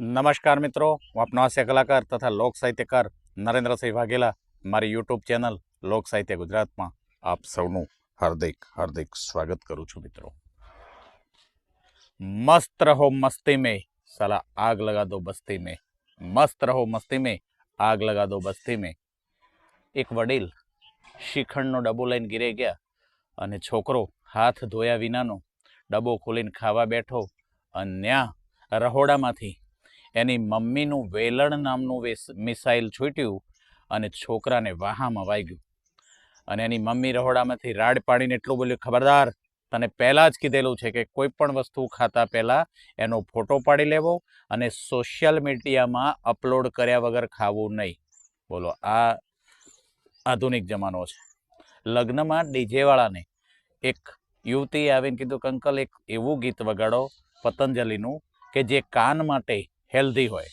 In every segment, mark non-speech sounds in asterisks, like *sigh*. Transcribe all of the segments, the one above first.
નમસ્કાર મિત્રો, હું આપનો હાસ્ય કલાકાર તથા લોક સાહિત્યકાર નરેન્દ્રસિંહ વાઘેલા, મારી યુટ્યુબ ચેનલ લોક સાહિત્ય ગુજરાતમાં આપ સૌનું હાર્દિક હાર્દિક સ્વાગત કરું છું મિત્રો. મસ્ત રહો મસ્તી મેં, સલા આગ લગા દો બસ્તી મેં. મસ્ત રહો મસ્તી મેં, આગ લગા દો બસ્તી મેં. એક વડીલ શિખંડનો ડબ્બો લઈને ગીરે ગયા અને છોકરો હાથ ધોયા વિનાનો ડબ્બો ખોલીને ખાવા બેઠો અને ત્યાં રહોડામાંથી એની મમ્મીનું વેલણ નામનું મિસાઇલ છૂટ્યું અને છોકરાને વાહામાં વાગ્યું. અને એની મમ્મી રહોડામાંથી રાડ પાડીને એટલું બોલ્યું, ખબરદાર, તને પહેલાં જ કીધેલું છે કે કોઈ પણ વસ્તુ ખાતા પહેલાં એનો ફોટો પાડી લેવો અને સોશિયલ મીડિયામાં અપલોડ કર્યા વગર ખાવું નહીં. બોલો, આ આધુનિક જમાનો છે. લગ્નમાં ડીજેવાળાને એક યુવતીએ આવીને કીધું કે અંકલ એક એવું ગીત વગાડો પતંજલિનું કે જે કાન માટે હેલ્ધી હોય.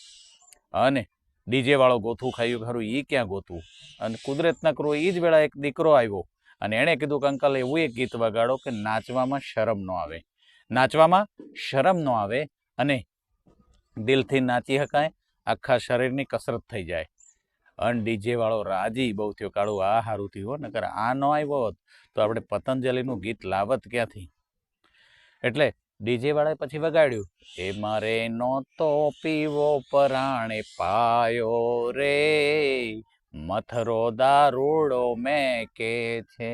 અને ડીજેવાળો ગોથું ખાયું ખરું એ ક્યાં ગોતું? અને કુદરતના કરો એ જ વેળા એક દીકરો આવ્યો. અને એણે કીધું કે, અંકલ, એવું એક ગીત વગાડો કે નાચવામાં શરમ ન આવે. નાચવામાં શરમ ન આવે અને દિલથી નાચી શકાય આખા શરીરની કસરત થઈ જાય. અન ડીજેવાળો રાજી બહુ થયો, કાળું, આ સારું થયું નકર આ ન આવ્યો હોત તો આપણે પતંજલિનું ગીત લાવત ક્યાંથી? એટલે ડીજે વાળાએ પછી વગાડ્યું એ મારે નહોતો પીવો પરાણે પાયો રે મથરો દારૂડો મેં કે છે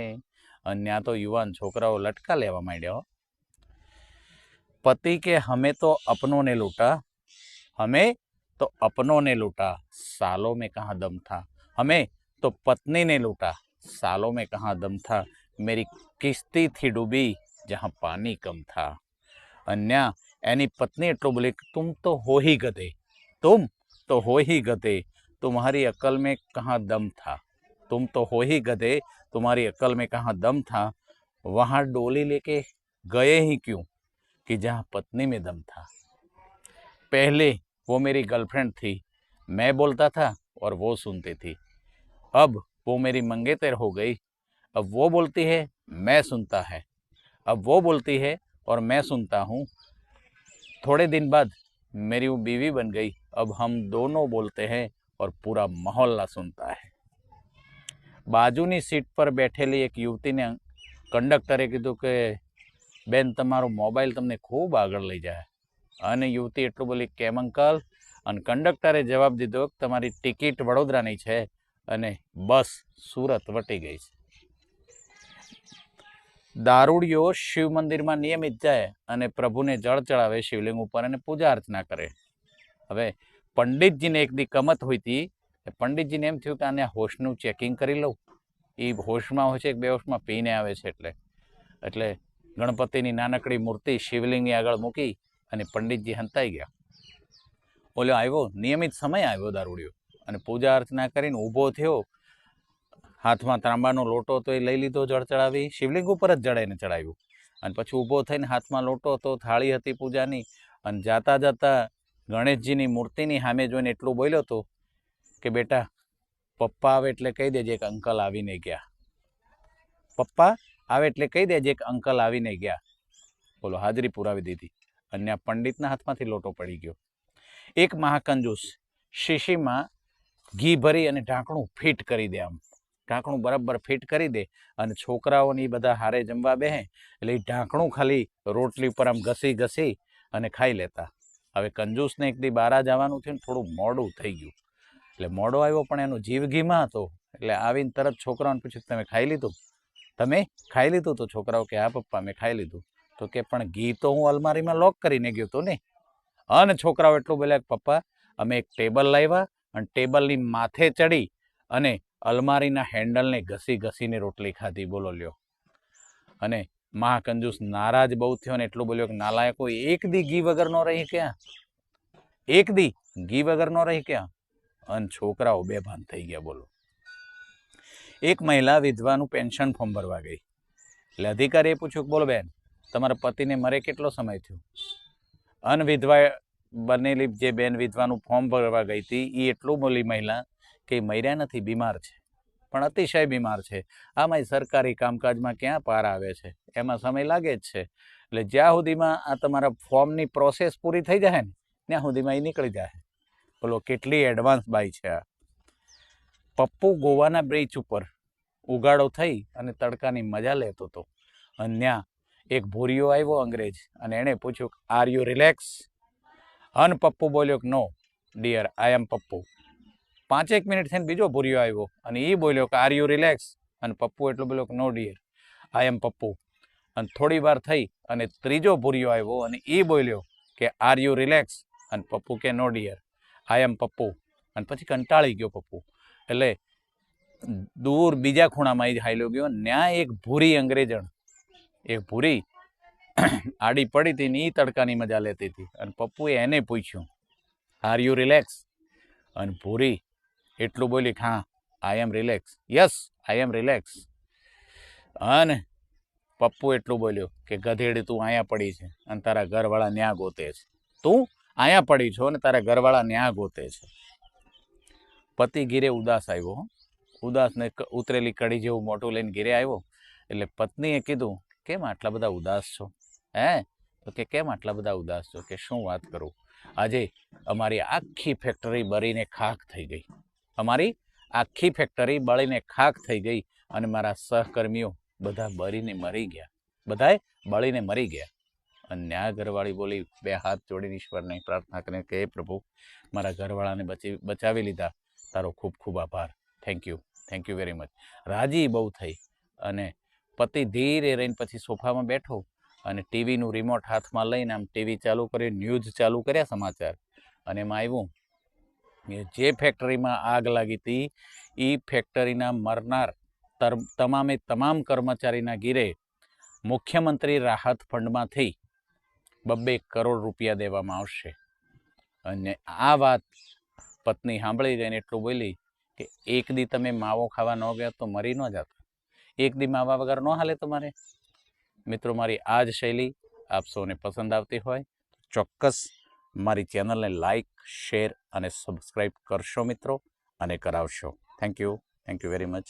અને ત્યાં તો યુવાન છોકરાઓ લટકા લેવા માંડ્યા હો. પતિ કે હમે તો અપનોं ने लूटा हमें तो अपनों ने लूटा सालों में कहाँ दम था हमें तो पत्नी ने लूटा सालों में कहाँ दम था मेरी किश्ती थी डूबी जहाँ पानी कम था अन्या એની પત્ની એટલો બોલી કે તુમ તો હો ही गधे तुम तो हो ही गधे तुम्हारी अकल में कहाँ दम था तुम तो हो ही गधे तुम्हारी अकल में कहाँ दम था वहाँ डोली लेके गए ही क्यों कि जहाँ पत्नी में दम था पहले वो मेरी गर्लफ्रेंड थी मैं बोलता था और वो सुनती थी अब वो मेरी मंगेतर हो गई अब वो बोलती है मैं सुनता है अब वो बोलती है और मैं सुनता हूँ थोड़े दिन बाद मेरी वो बीवी बन गई अब हम दोनों बोलते हैं और पूरा मोहल्ला सुनता है બાજુની સીટ પર બેઠેલી એક યુવતીને કંડક્ટરે કીધું કે બેન તમારો મોબાઈલ તમને ખૂબ આગળ લઈ જાય અને યુવતી એટલું બોલી કેમ અંકલ અને કંડક્ટરે જવાબ દીધો કે તમારી ટિકિટ વડોદરાની છે અને બસ સુરત વટી ગઈ છે દારૂડિયો શિવ મંદિરમાં નિયમિત જાય અને પ્રભુને જળ ચડાવે શિવલિંગ ઉપર અને પૂજા અર્ચના કરે. હવે પંડિતજીને એક દી કમત હોય હતી પંડિતજીને એમ થયું કે આને હોશનું ચેકિંગ કરી લઉં. એ હોશમાં હોય છે કે બેહોશમાં પીને આવે છે એટલે. એટલે ગણપતિની નાનકડી મૂર્તિ શિવલિંગની આગળ મૂકી અને પંડિતજી હંતાઈ ગયા. ઓલો આવ્યો, નિયમિત સમય આવ્યો દારૂડિયો અને પૂજા અર્ચના કરીને ઊભો થયો હાથમાં તાંબાનો લોટો તો એ લઈ લીધો જળ ચડાવી. શિવલિંગ ઉપર જ જડાઈને ચડાવ્યું. અને પછી ઊભો થઈને હાથમાં લોટો તો થાળી હતી પૂજાની. અને જાતા જાતા ગણેશજીની મૂર્તિની સામે જોઈને એટલું બોલ્યો હતો કે, બેટા, પપ્પા આવે એટલે કહી દેજે કે અંકલ આવીને ગયા. પપ્પા, આવે એટલે કહી દેજે કે અંકલ આવીને ગયા. બોલો, હાજરી પુરાવી દીધી. અને આ પંડિતના હાથમાંથી લોટો પડી ગયો. એક મહાકંજૂસ શીશીમાં ઘી ભરી અને ઢાંકણું ફિટ કરી દે આમ. ઢાંકણું બરાબર ફિટ કરી દે અને છોકરાઓને બધા હારે જમવા બેહે, એટલે એ ઢાંકણું ખાલી રોટલી ઉપર આમ ઘસી ઘસી અને ખાઈ લેતા. હવે કંજૂસને એક દી બારા જવાનું થયું થોડું મોડું થઈ ગયું. એટલે મોડો આવ્યો પણ એનો જીવ ઘીમાં હતો. એટલે આવીને તરત છોકરાઓને પૂછ્યું, તમે ખાઈ લીધું? તમે ખાઈ લીધું તો? છોકરાઓ કે, હા પપ્પા, મેં ખાઈ લીધું. તો કે, પણ ઘી તો હું અલમારીમાં લોક કરીને ગયો હતો ને? અને છોકરાઓ એટલું બોલ્યા પપ્પા, અમે એક ટેબલ લાવ્યા અને ટેબલની માથે ચડી અને અલમારીના હેન્ડલને ઘસી ઘસીને રોટલી ખાધી, બોલો લ્યો. અને મહાકંજૂસ નારાજ બહુ થયો ને એટલું બોલ્યો કે, નાલાયકો, એક દી ઘી વગર નો રહી ક્યાં? એક દી ઘી વગર નો રહી ક્યાં? અને છોકરાઓ બેભાન થઈ ગયા, બોલો. એક મહિલા વિધવાનું પેન્શન ફોર્મ ભરવા ગઈ. એટલે અધિકારીએ પૂછ્યું કે, બોલો બેન, તમારા પતિને મરે કેટલો સમય થયો? અનવિધવા બનેલી જે બેન વિધવાનું ફોર્મ ભરવા ગઈ હતી એ એટલું બોલી મહિલા કે મર્યા નથી, બીમાર છે. પણ અતિશય બીમાર છે. આમાંય સરકારી કામકાજમાં ક્યાં પાર આવે છે? એમાં સમય લાગે જ છે. એટલે જ્યાં સુધીમાં આ તમારા ફોર્મની પ્રોસેસ પૂરી થઈ જાય ને, ત્યાં સુધીમાં એ નીકળી જાય. બોલો, કેટલી એડવાન્સ બાઈ છે આ. પપ્પુ ગોવાના બ્રિજ ઉપર ઉગાડો થઈ અને તડકાની મજા લેતો હતો અને ત્યાં એક ભૂરીયો આવ્યો અંગ્રેજ અને એણે પૂછ્યું આર યુ રિલેક્સ અન પપ્પુ બોલ્યો નો ડિયર આઈ એમ પપ્પુ. પાંચેક મિનિટ થઈને બીજો ભૂર્યો આવ્યો અને એ બોલ્યો કે આર યુ રિલેક્સ અને પપ્પુ એટલું બોલ્યો કે નો ડિયર આઈ એમ પપ્પુ. અને થોડી વાર થઈ અને ત્રીજો ભૂર્યો આવ્યો અને એ બોલ્યો કે આર યુ રિલેક્સ અને પપ્પુ કે નો ડિયર આઈ એમ પપ્પુ. અને પછી કંટાળી ગયો પપ્પુ. એટલે દૂર બીજા ખૂણામાં એ હાલ્યો ગયો. ત્યાં એક ભૂરી અંગ્રેજણ, એક ભૂરી *coughs* આડી પડી હતી ને એ તડકાની મજા લેતી હતી. અને પપ્પુએ એને પૂછ્યું આર યુ રિલેક્સ અને ભૂરી એટલું બોલી હા I am relax yes I am relax અને પપ્પુ એટલું બોલ્યો કે ગધેડી તું અહીંયા પડી છે અને તારા ઘરવાળા ન્યા ગોતે છે. તું અહીંયા પડી છો અને તારા ઘરવાળા ન્યા ગોતે છે. પતિ ગીરે ઉદાસ આવ્યો. ઉદાસને ઉતરેલી કડી જેવું મોટું લઈને ઘીરે આવ્યો. એટલે પત્નીએ કીધું, કેમ આટલા બધા ઉદાસ છો? હે? તો કે કેમ આટલા બધા ઉદાસ છો? કે શું વાત કરું? આજે અમારી આખી ફેક્ટરી બરીને ખાખ થઈ ગઈ. અમારી આખી ફેક્ટરી બળીને ખાખ થઈ ગઈ અને મારા સહકર્મીઓ બધા બળીને મરી ગયા. બધાએ બળીને મરી ગયા. અને ન્યા ઘરવાળી બોલી, બે હાથ જોડીને ઈશ્વરને પ્રાર્થના કરીને કે, પ્રભુ, મારા ઘરવાળાને બચી, બચાવી લીધા. તારો ખૂબ ખૂબ આભાર. Thank you thank you very much રાજી બહુ થઈ અને પતિ ધીરે રહીને પછી સોફામાં બેઠો અને ટીવીનું રિમોટ હાથમાં લઈને આમ ટીવી ચાલુ કર્યું, ન્યૂઝ ચાલુ કર્યા સમાચાર. અને એમાં આવ્યું જે ફેક્ટરીમાં આગ લાગી હતી એ ફેક્ટરીના મરનાર તમામે તમામ કર્મચારીના ગીરે મુખ્યમંત્રી રાહત ફંડમાંથી બબ્બે કરોડ રૂપિયા દેવામાં આવશે. અને આ વાત પત્ની સાંભળી ગઈને એટલું બોલી કે એક દી તમે માવો ખાવા ન ગયા તો મરી ન જતા. એક દી માવા વગર ન હાલે તમારે. મિત્રો, મારી આ જ શૈલી આપ સૌને પસંદ આવતી હોય, ચોક્કસ મારી ચેનલને લાઇક શેર અને સબસ્ક્રાઈબ કરશો મિત્રો અને કરાવશો. Thank you thank you very much